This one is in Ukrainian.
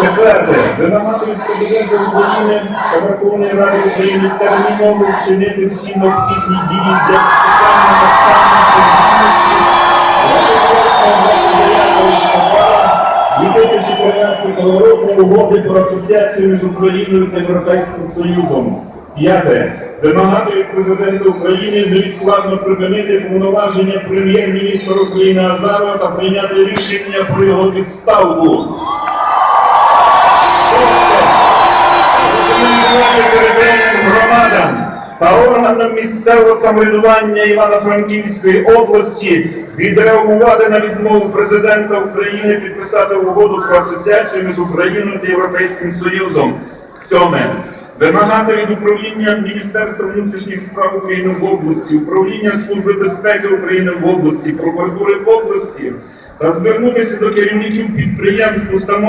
Четверте. Вимагати президента України та Верховної Ради України терміново вчинити всі необхідні дії для підписання на саміт конституції 28 листопада 2013 року угоди про асоціацію між Україною та Європейським Союзом. П'яте. Вимагати від президента України невідкладно припинити повноваження прем'єр-міністра України Азарова та прийняти рішення про його відставку. Територіальним громадам та органам місцевого самоврядування Івано-Франківської області відреагувати на відмову президента України підписати угоду про асоціацію між Україною та Європейським Союзом. Сьоме. Вимагати від управління Міністерства внутрішніх справ України в області, управління Служби безпеки України в області, прокуратури області та звернутися до керівників підприємств, установ